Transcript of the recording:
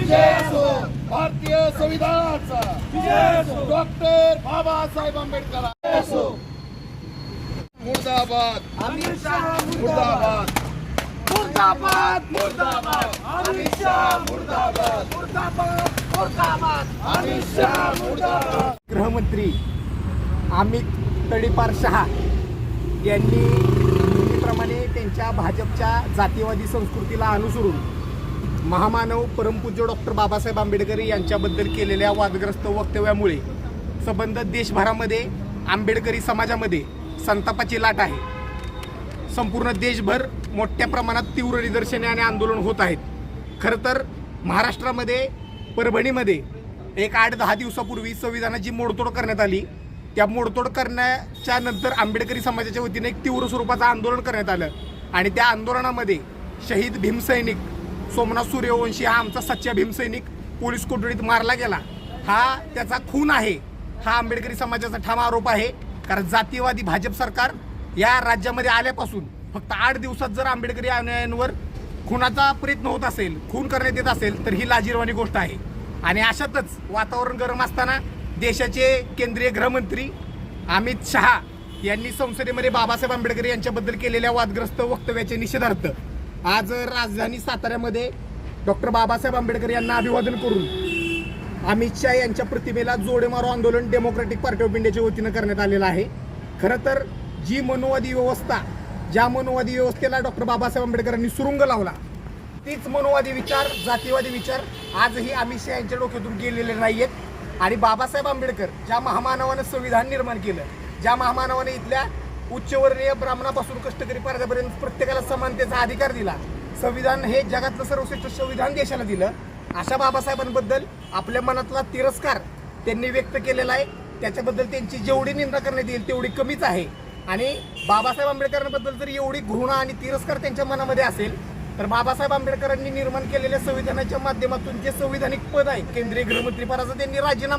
विजय असो भारतीय संविधानाचा. डॉक्टर बाबासाहेब आंबेडकर. असो मुर्दाबाद. अमित शहा मुर्दाबाद. मुर्दाबाद. मुर्दाबाद. अमित शहा मुर्दाबाद. मुर्दाबाद. मुर्दाबाद. अमित शहा मुर्दाबाद. गृहमंत्री अमित तडीपार शहा यांनी नेहमीप्रमाणे त्यांच्या भाजपच्या जातीवादी संस्कृतीला अनुसरून महामानव परमपूज्य डॉक्टर बाबासाहेब आंबेडकर यांच्याबद्दल केलेल्या वादग्रस्त वक्तव्यामुळे संबंध देशभरामध्ये आंबेडकरी समाजामध्ये संतापाची लाट आहे. संपूर्ण देशभर मोठ्या प्रमाणात तीव्र निदर्शने आणि आंदोलन होत आहेत. खरं तर महाराष्ट्रामध्ये परभणीमध्ये एक आठ दहा दिवसापूर्वी संविधानाची मोडतोड करण्यात आली. त्या मोडतोड करण्याच्या नंतर आंबेडकरी समाजाच्या वतीने एक तीव्र स्वरूपाचं आंदोलन करण्यात आलं. आणि त्या आंदोलनामध्ये शहीद भीमसैनिक सोमनाथ सूर्यवंशी हा आमचा सच्चा भीमसैनिक पोलीस कोठडीत मारला गेला. हा त्याचा खून आहे. हा आंबेडकरी समाजाचा ठाम आरोप आहे. कारण जातीयवादी भाजप सरकार या राज्यामध्ये आल्यापासून फक्त आठ दिवसात जर आंबेडकरी अनुयायांवर खुनाचा प्रयत्न होत असेल खून करण्यात येत असेल तर ही लाजीरवाणी गोष्ट आहे. आणि अशातच वातावरण गरम असताना देशाचे केंद्रीय गृहमंत्री अमित शहा यांनी संसदेमध्ये बाबासाहेब आंबेडकर यांच्याबद्दल केलेल्या वादग्रस्त वक्तव्याचे निषेधार्थ आज राजधानी साताऱ्यामध्ये डॉक्टर बाबासाहेब आंबेडकर यांना अभिवादन करून अमित शहा यांच्या प्रतिमेला जोडे मारो आंदोलन डेमोक्रेटिक पार्टी ऑफ इंडियाच्या वतीनं करण्यात आलेलं आहे. खरं तर जी मनोवादी व्यवस्था ज्या मनोवादी व्यवस्थेला डॉक्टर बाबासाहेब आंबेडकरांनी सुरुंग लावला तीच मनोवादी विचार जातीवादी विचार आजही अमित शहा यांच्या डोक्यातून गेलेले नाही आहेत आणि बाबासाहेब आंबेडकर ज्या महामानवानं संविधान निर्माण केलं ज्या महामानवाने इथल्या उच्चवर्णीय ब्राह्मणापासून कष्टकरी पर्यंत प्रत्येकाला समानतेचा अधिकार दिला. संविधान हे जगातलं सर्वश्रेष्ठ संविधान देशाला दिलं. अशा बाबासाहेबांबद्दल आपल्या मनातला तिरस्कार त्यांनी व्यक्त केलेला आहे. त्याच्याबद्दल त्यांची जेवढी निंदा करण्यात येईल तेवढी कमीच आहे. आणि बाबासाहेब आंबेडकरांबद्दल जर एवढी घृणा आणि तिरस्कार त्यांच्या मनामध्ये असेल तर बाबासाहेब आंबेडकरांनी निर्माण केलेल्या संविधानाच्या माध्यमातून जे संविधानिक पद आहे केंद्रीय गृहमंत्रीपदाचा त्यांनी राजीनामा